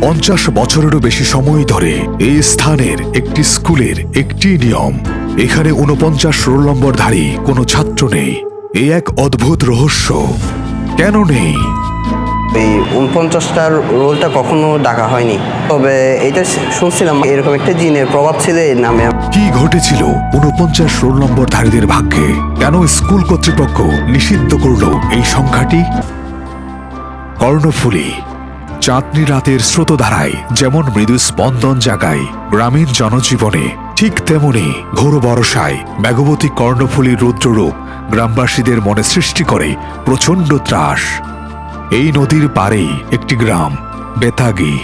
পঞ্চাশ বছরেরও বেশি সময় ধরে এই স্থানের একটি স্কুলের একটি নিয়ম। এখানে উনপঞ্চাশ রোল নম্বরধারী কোনো ছাত্র নেই। এ এক অদ্ভুত রহস্য। কেন নেই? এই উনপঞ্চাশটার রোলটা কখনো ডাকা হয়নি। তবে এটা শুনছিলাম এরকম একটা জিনের প্রভাব ছিল এর নামে। কি ঘটেছিল উনপঞ্চাশ রোল নম্বরধারীদের ভাগ্যে? কেন স্কুল কর্তৃপক্ষ নিষিদ্ধ করল এই সংখ্যাটি? কর্ণফুলী চাঁদনি রাতের স্রোতধারায় যেমন মৃদু স্পন্দন জাগায় গ্রামীণ জনজীবনে ঠিক তেমনি ঘোর বরসায় মেঘবতী কর্ণফুলী রুদ্ররূপ গ্রামবাসীদের মনে সৃষ্টি করে প্রচণ্ড ত্রাস। এই নদীর পাড়েই একটি গ্রাম, বেতাগি।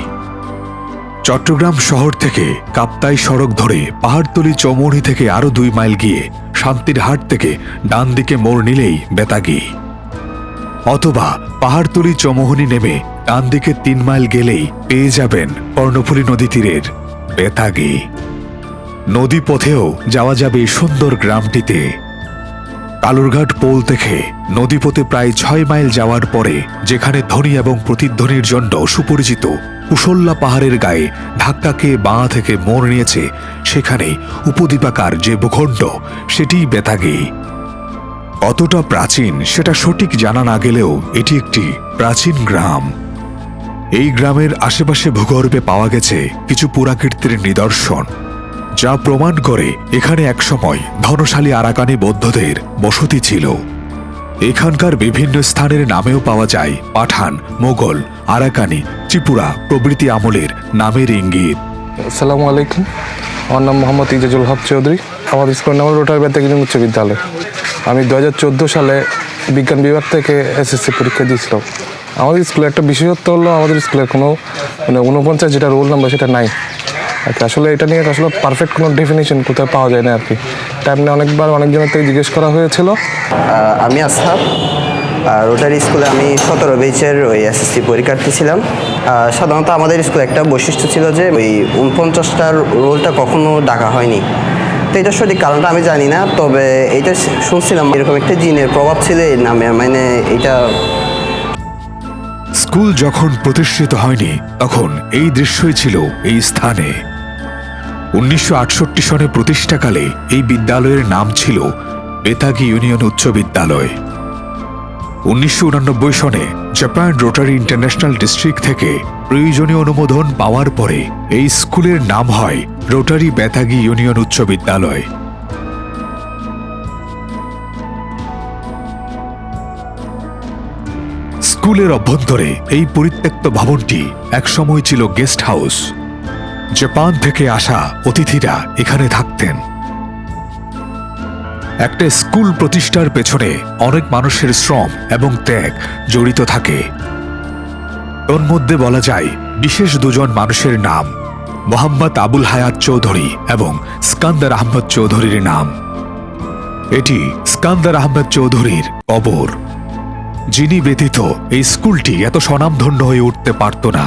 চট্টগ্রাম শহর থেকে কাপ্তাই সড়ক ধরে পাহাড়তলি চৌমুহনী থেকে আরও দুই মাইল গিয়ে শান্তির হাট থেকে ডান দিকে মোড় নিলেই বেতাগি। অথবা পাহাড়তলি চৌমুহনী নেমে ডান দিকে তিন মাইল গেলেই পেয়ে যাবেন কর্ণফুলী নদী তীরের বেতাগি। নদী পথেও যাওয়া যাবে সুন্দর গ্রামটিতে। কালুরঘাট পোল থেকে নদীপথে প্রায় ছয় মাইল যাওয়ার পরে যেখানে ধ্বনি এবং প্রতিধ্বনির জন্য সুপরিচিত কুশল্লা পাহাড়ের গায়ে ধাক্কা খেয়ে বাঁ থেকে মোড় নিয়েছে সেখানে উপদ্বীপাকার যে ভূখণ্ড, সেটিই বেতাগি। কতটা প্রাচীন সেটা সঠিক জানা না গেলেও এটি একটি প্রাচীন গ্রাম। এই গ্রামের আশেপাশে ভূগর্ভে পাওয়া গেছে কিছু পুরাকীর্তির নিদর্শন, যা প্রমাণ করে এখানে একসময় ধনশালী আরাকানি বৌদ্ধদের বসতি ছিল। এখানকার বিভিন্ন স্থানের নামেও পাওয়া যায় পাঠান, মোগল, আরাকানি, ত্রিপুরা প্রভৃতি আমলের নামের ইঙ্গিত। আসসালামু আলাইকুম। আমার নাম মোহাম্মদ ইজাজুল হক চৌধুরী। আমাদের স্কুলের নাম রোটার বেতাগিরি উচ্চ বিদ্যালয়। আমি দু হাজার চোদ্দ সালে বিজ্ঞান বিভাগ থেকে এসএসসি পরীক্ষা দিয়েছিলাম। আমাদের স্কুলে একটা বিশেষত্ব হলো আমাদের স্কুলের কোনো মানে উনপঞ্চাশ যেটা রোল নাম্বার সেটা নাই। আর কি, আসলে এটা নিয়ে আসলে পারফেক্ট কোনো ডেফিনেশন কোথাও পাওয়া যায় না আর কি। এটা এমনি অনেকবার অনেকজনের থেকে জিজ্ঞেস করা হয়েছিল। আমি আসহাব রোটারি স্কুলে আমি সতেরো বেচের ওই এসএসসি পরীক্ষার্থী ছিলাম। সাধারণত আমাদের স্কুলে একটা বৈশিষ্ট্য ছিল যে ওই উনপঞ্চাশটার রোলটা কখনো ডাকা হয়নি। তো এটা সঠিক কারণটা আমি জানি না, তবে এটা শুনছিলাম এরকম একটা জিনের প্রভাব ছিল এর নামে মানে এটা স্কুল যখন প্রতিষ্ঠিত হয়নি, তখন এই দৃশ্যই ছিল এই স্থানে। উনিশশো আটষট্টি সনে প্রতিষ্ঠাকালে এই বিদ্যালয়ের নাম ছিল বেতাগি ইউনিয়ন উচ্চ বিদ্যালয়। উনিশশো সনে জাপান রোটারি ইন্টারন্যাশনাল ডিস্ট্রিক্ট থেকে প্রয়োজনীয় অনুমোদন পাওয়ার পরে এই স্কুলের নাম হয় রোটারি বেতাগি ইউনিয়ন উচ্চ বিদ্যালয়। স্কুলের অভ্যন্তরে এই পরিত্যক্ত ভবনটি একসময় ছিল গেস্ট হাউস। জাপান থেকে আসা অতিথিরা এখানে থাকতেন। একটা স্কুল প্রতিষ্ঠার পেছনে অনেক মানুষের শ্রম এবং ত্যাগ জড়িত থাকে। তন্মধ্যে বলা যায়, বিশেষ দুজন মানুষের নাম, মোহাম্মদ আবুল হায়াত চৌধুরী এবং স্কান্দার আহমদ চৌধুরীর নাম। এটি স্কান্দার আহমদ চৌধুরীর কবর, যিনি ব্যতীত এই স্কুলটি এত স্বনামধন্য হয়ে উঠতে পারত না।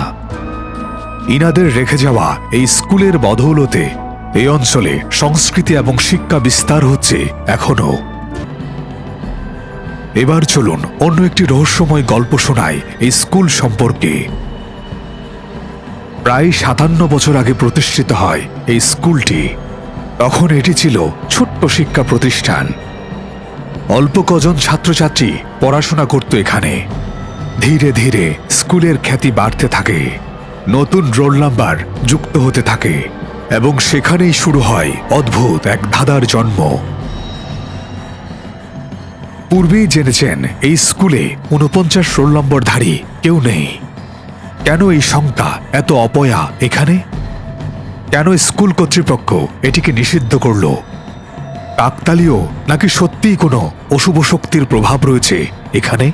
ইনাদের রেখে যাওয়া এই স্কুলের বদৌলতে এই অঞ্চলে সংস্কৃতি এবং শিক্ষা বিস্তার হচ্ছে এখনও এবার চলুন অন্য একটি রহস্যময় গল্প শোনায় এই স্কুল সম্পর্কে। প্রায় সাতান্ন বছর আগে প্রতিষ্ঠিত হয় এই স্কুলটি। তখন এটি ছিল ছোট্ট শিক্ষা প্রতিষ্ঠান। অল্প কজন ছাত্রছাত্রী পড়াশোনা করত এখানে। ধীরে ধীরে স্কুলের খ্যাতি বাড়তে থাকে। নতুন রোল নাম্বার যুক্ত হতে থাকে। এবং সেখানেই শুরু হয় অদ্ভুত এক ধাঁধার জন্ম। পূর্বেই জেনেছেন, এই স্কুলে উনপঞ্চাশ রোল নম্বরধারী কেউ নেই। কেন এই সংখ্যা এত অপয়া এখানে? কেন স্কুল কর্তৃপক্ষ এটিকে নিষিদ্ধ করল? কাকতালীয় নাকি সত্যিই কোনো অশুভ শক্তির প্রভাব রয়েছে এখানে?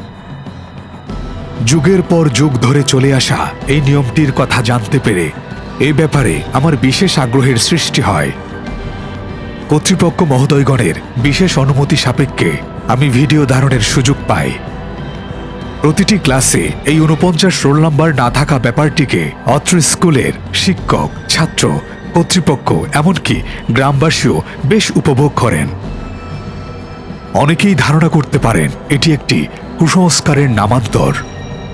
যুগের পর যুগ ধরে চলে আসা এই নিয়মটির কথা জানতে পেরে এই ব্যাপারে আমার বিশেষ আগ্রহের সৃষ্টি হয়। কর্তৃপক্ষ মহোদয়গণের বিশেষ অনুমতি সাপেক্ষে আমি ভিডিও ধারণের সুযোগ পাই। প্রতিটি ক্লাসে এই উনপঞ্চাশ রোল নাম্বার না থাকা ব্যাপারটিকে অত্র স্কুলের শিক্ষক, ছাত্র, কর্তৃপক্ষ, এমনকি গ্রামবাসীও বেশ উপভোগ করেন। অনেকেই ধারণা করতে পারেন এটি একটি কুসংস্কারের নামান্তর।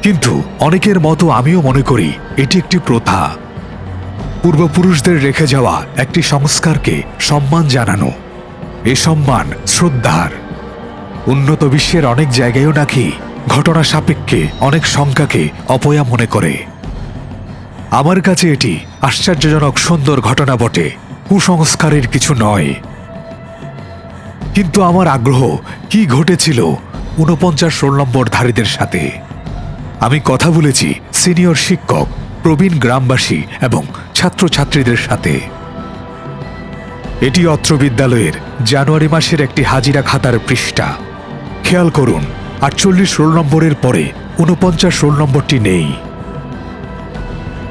কিন্তু অনেকের মতো আমিও মনে করি এটি একটি প্রথা। পূর্বপুরুষদের রেখে যাওয়া একটি সংস্কারকে সম্মান জানানো। এ সম্মান শ্রদ্ধার। উন্নত বিশ্বের অনেক জায়গায়ও নাকি ঘটনা সাপেক্ষে অনেক সংখ্যাকে অপয়া মনে করে। আমার কাছে এটি আশ্চর্যজনক সুন্দর ঘটনা বটে, কুসংস্কারের কিছু নয়। কিন্তু আমার আগ্রহ কি ঘটেছিল ঊনপঞ্চাশ ষোল নম্বর ধারীদের সাথে? আমি কথা বলেছি সিনিয়র শিক্ষক, প্রবীণ গ্রামবাসী এবং ছাত্রছাত্রীদের সাথে। এটি অত্র বিদ্যালয়ের জানুয়ারি মাসের একটি হাজিরা খাতার পৃষ্ঠা। খেয়াল করুন, আটচল্লিশ রোল নম্বরের পরে ঊনপঞ্চাশ রোল নম্বরটি নেই।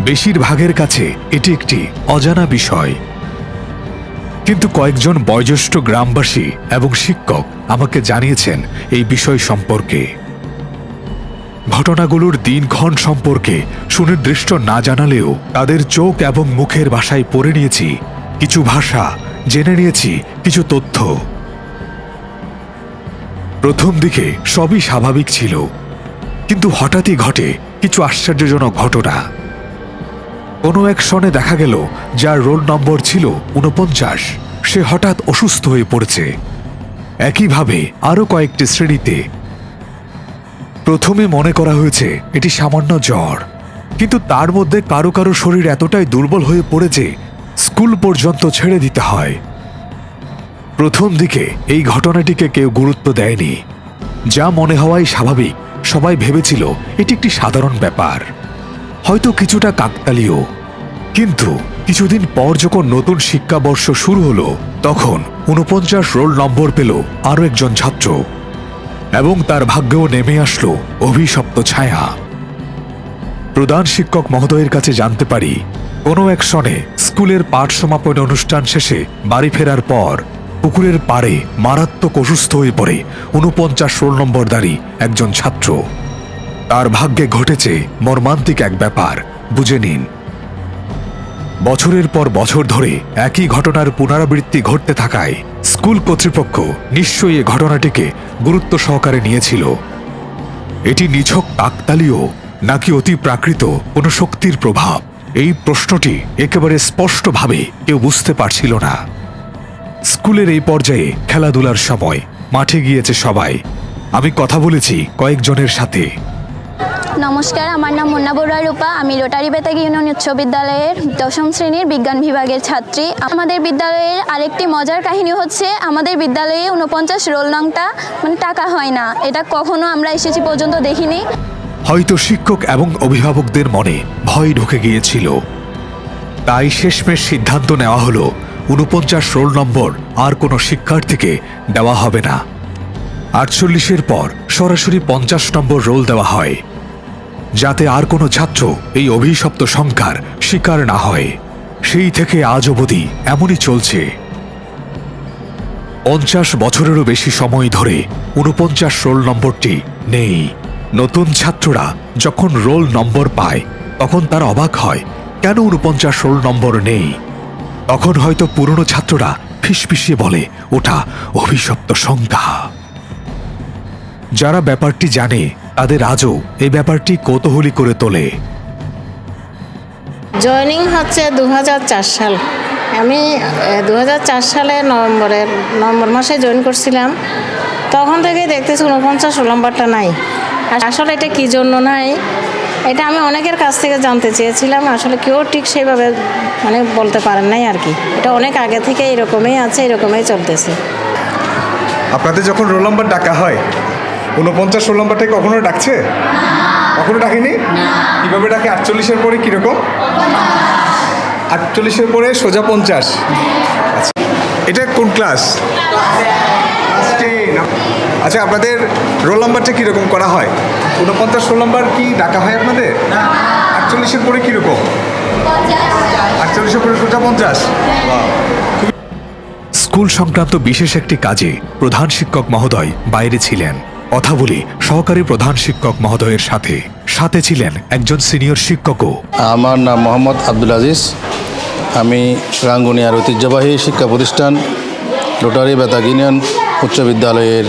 বেশিরভাগের কাছে এটি একটি অজানা বিষয়। কিন্তু কয়েকজন বয়োজ্যেষ্ঠ গ্রামবাসী এবং শিক্ষক আমাকে জানিয়েছেন এই বিষয় সম্পর্কে। ঘটনাগুলোর দিনক্ষণ সম্পর্কে সুনির্দিষ্ট না জানালেও তাদের চোখ এবং মুখের ভাষায় পড়ে নিয়েছি, কিছু ভাষা জেনে নিয়েছি, কিছু তথ্য। প্রথম দিকে সবই স্বাভাবিক ছিল, কিন্তু হঠাৎই ঘটে কিছু আশ্চর্যজনক ঘটনা। কোনো এক সনে দেখা গেল যার রোল নম্বর ছিল উনপঞ্চাশ সে হঠাৎ অসুস্থ হয়ে পড়েছে। একইভাবে আরও কয়েকটি শ্রেণীতে প্রথমে মনে করা হয়েছে এটি সামান্য জ্বর, কিন্তু তার মধ্যে কারও কারও শরীর এতটাই দুর্বল হয়ে পড়েছে স্কুল পর্যন্ত ছেড়ে দিতে হয়। প্রথম দিকে এই ঘটনাটিকে কেউ গুরুত্ব দেয়নি। যা মনে হওয়াই স্বাভাবিক, সবাই ভেবেছিল এটি একটি সাধারণ ব্যাপার। হয়তো কিছুটা কাকতালীয়। কিন্তু কিছুদিন পর যখন নতুন শিক্ষাবর্ষ শুরু হলো, তখন উনপঞ্চাশ রোল নম্বর পেল আরও একজন ছাত্র। এবং তার ভাগ্যেও নেমে আসলো অভিশপ্ত ছায়া। প্রধান শিক্ষক মহোদয়ের কাছে জানতে পারি, কোনো এক সনে স্কুলের পাঠ সমাপন অনুষ্ঠান শেষে বাড়ি ফেরার পর পুকুরের পাড়ে মারাত্মক অসুস্থ হয়ে পড়ে উনপঞ্চাশ ষোল নম্বরদারি একজন ছাত্র। তার ভাগ্যে ঘটেছে মর্মান্তিক এক ব্যাপার, বুঝে নিন। বছরের পর বছর ধরে একই ঘটনার পুনরাবৃত্তি ঘটতে থাকায় স্কুল কর্তৃপক্ষ নিশ্চয়ই এ ঘটনাটিকে গুরুত্ব সহকারে নিয়েছিল। এটি নিছক কাকতালীয় নাকি অতি প্রাকৃত কোনো শক্তির প্রভাব? এই প্রশ্নটি একেবারে স্পষ্টভাবে কেউ বুঝতে পারছিল না। স্কুলের এই পর্যায়ে খেলাধুলার সময় মাঠে গিয়েছে সবাই। আমি কথা বলেছি কয়েকজনের সাথে। নমস্কার, আমার নাম মুন্না বড়ুয়া রূপা। আমি রোটারি বেতাগি ইউনিয়ন উচ্চ বিদ্যালয়ের দশম শ্রেণির বিজ্ঞান বিভাগের ছাত্রী। আমাদের বিদ্যালয়ের আরেকটি মজার কাহিনী হচ্ছে, আমাদের বিদ্যালয়ে উনপঞ্চাশ রোল নংটা মানে টাকা হয় না। এটা কখনো আমরা এসেছি পর্যন্ত দেখিনি। হয়তো শিক্ষক এবং অভিভাবকদের মনে ভয় ঢুকে গিয়েছিল। তাই শেষমেশ সিদ্ধান্ত নেওয়া হলো উনপঞ্চাশ রোল নম্বর আর কোনো শিক্ষার্থীকে দেওয়া হবে না। আটচল্লিশের পর সরাসরি পঞ্চাশ নম্বর রোল দেওয়া হয়। যাতে আর কোনো ছাত্র এই অভিশপ্ত সংখ্যার শিকার না হয়। সেই থেকে আজ অবধি এমনই চলছে। পঞ্চাশ বছরেরও বেশি সময় ধরে উনপঞ্চাশ রোল নম্বরটি নেই। নতুন ছাত্ররা যখন রোল নম্বর পায়, তখন তারা অবাক হয়, কেন উনপঞ্চাশ রোল নম্বর নেই? তখন হয়তো পুরনো ছাত্ররা ফিসফিসিয়ে বলে, ওটা অভিশপ্ত সংখ্যা। যারা ব্যাপারটি জানে তাদের আজও এই ব্যাপারটি কৌতূহলী করে তোলে। জয়নিং হচ্ছে দু হাজার চার সাল। আমি দু হাজার চার সালে নভেম্বরের নভেম্বর মাসে জয়েন করছিলাম। তখন থেকেই দেখতেছি উনপঞ্চাশ নম্বরটা নাই। আর আসলে এটা কী জন্য নাই? এটা আমি অনেকের কাছ থেকে জানতে চেয়েছিলাম। আসলে কেউ ঠিক সেইভাবে মানে বলতে পারেন নাই আর কি। এটা অনেক আগে থেকে এরকমই আছে এরকমই চলতেছে। আপনাদের যখন রোল নাম্বার ডাকা হয় উনপঞ্চাশ রোল নাম্বারটাই কখনো ডাকছে? কখনো ডাকেনি? কীভাবে ডাকে? আটচল্লিশের পরে কীরকম? আটচল্লিশের পরে সোজা পঞ্চাশ। আচ্ছা এটা কোন ক্লাস? Class 10 আচ্ছা আপনাদের রোল নাম্বারটা কীরকম করা হয়? উনপঞ্চাশ রোল নাম্বার কি ডাকা হয় আপনাদের? আটচল্লিশের পরে কীরকম? আটচল্লিশের পরে সোজা পঞ্চাশ। স্কুল সংক্রান্ত বিশেষ একটি কাজে প্রধান শিক্ষক মহোদয় বাইরে ছিলেন। কথা বলি সহকারী প্রধান শিক্ষক মহোদয়ের সাথে। সাথে ছিলেন একজন সিনিয়র শিক্ষকও। আমার নাম মোহাম্মদ আব্দুল আজিজ। আমি রাঙ্গুনিয়ার ঐতিহ্যবাহী শিক্ষা প্রতিষ্ঠান রোটারি বেতাগ ইউনিয়ন উচ্চ বিদ্যালয়ের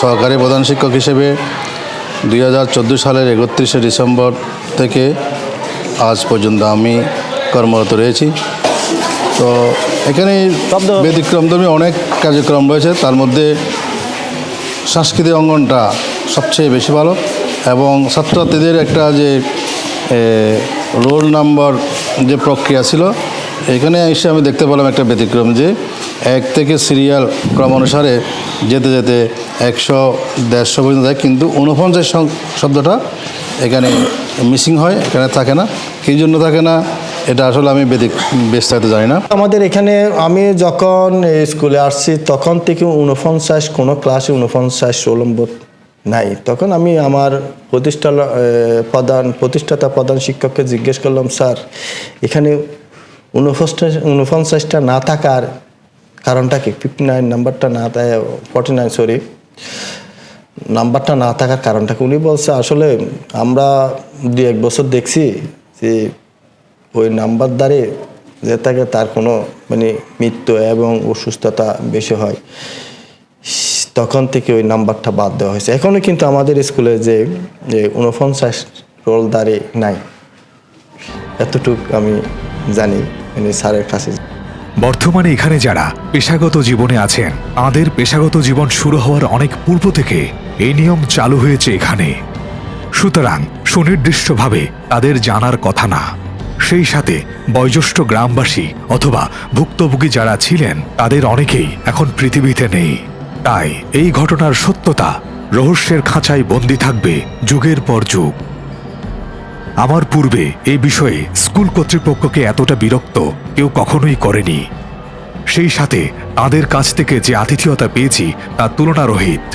সহকারী প্রধান শিক্ষক হিসেবে দুই হাজার চোদ্দ সালের একত্রিশে ডিসেম্বর থেকে আজ পর্যন্ত আমি কর্মরত রয়েছি। তো এখানে ব্যতিক্রমধর্মী অনেক কার্যক্রম রয়েছে। তার মধ্যে সাংস্কৃতিক অঙ্গনটা সবচেয়ে বেশি ভালো এবং ছাত্রছাত্রীদের একটা যে রোল নাম্বার যে প্রক্রিয়া ছিল, এখানে এসে আমি দেখতে পেলাম একটা ব্যতিক্রম যে, এক থেকে সিরিয়াল ক্রম অনুসারে যেতে যেতে একশো, দেড়শো পর্যন্ত যায়, কিন্তু ঊনপঞ্চাশ শব্দটা এখানে মিসিং হয়, এখানে থাকে না, কী জন্য থাকে না এটা আসলে আমি বেদিক, বিস্তারিত জানি না। আমাদের এখানে আমি যখন স্কুলে আসছি, তখন থেকে উনপঞ্চাশ কোনো ক্লাসে উনপঞ্চাশ নম্বর নাই। তখন আমি আমার প্রতিষ্ঠা প্রধান, প্রতিষ্ঠাতা প্রধান শিক্ষককে জিজ্ঞেস করলাম, স্যার, এখানে উনপঞ্চাশ উনপঞ্চাশটা না থাকার কারণটা কি? ফিফটি নাইন নাম্বারটা না ফর্টি নাইন, সরি, নাম্বারটা না থাকার কারণটা উনি বলছে, আসলে আমরা দু এক বছর দেখছি যে ওই নাম্বার দ্বারে যে থাকে তার কোনো মানে মৃত্যু এবং অসুস্থতা বেশি হয়। তখন থেকে ওই নাম্বারটা বাদ দেওয়া হয়েছে। এখনও কিন্তু আমাদের স্কুলে যে উনপঞ্চাশ রোল দ্বারে নাই। এতটুক আমি জানি মানে স্যারের কাছে। বর্তমানে এখানে যারা পেশাগত জীবনে আছেন, তাদের পেশাগত জীবন শুরু হওয়ার অনেক পূর্ব থেকে এই নিয়ম চালু হয়েছে এখানে। সুতরাং সুনির্দিষ্টভাবে তাদের জানার কথা না। সেই সাথে বয়োজ্যেষ্ঠ গ্রামবাসী অথবা ভুক্তভোগী যারা ছিলেন, তাদের অনেকেই এখন পৃথিবীতে নেই। তাই এই ঘটনার সত্যতা রহস্যের খাঁচায় বন্দী থাকবে যুগের পর যুগ। আমার পূর্বে এই বিষয়ে স্কুল কর্তৃপক্ষকে এতটা বিরক্ত কেউ কখনোই করেনি। সেই সাথে তাদের কাছ থেকে যে আতিথেয়তা পেয়েছি, তা তুলনারহিত।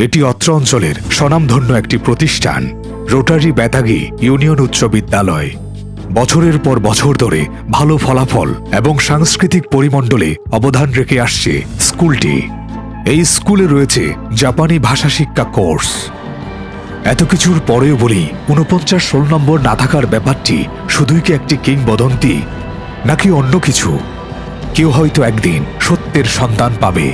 এটি অত্র অঞ্চলের স্বনামধন্য একটি প্রতিষ্ঠান। রোটারি বেতাগি ইউনিয়ন উচ্চ বিদ্যালয়। বছরের পর বছর ধরে ভালো ফলাফল এবং সাংস্কৃতিক পরিমণ্ডলে অবদান রেখে আসছে স্কুলটি। এই স্কুলে রয়েছে জাপানি ভাষা শিক্ষা কোর্স। এত কিছুর পরেও বলি উনপঞ্চাশ ষোলো নম্বর না থাকার ব্যাপারটি শুধুই কি একটি কিংবদন্তি, নাকি অন্য কিছু? কেউ হয়তো একদিন সত্যের সন্তান পাবে।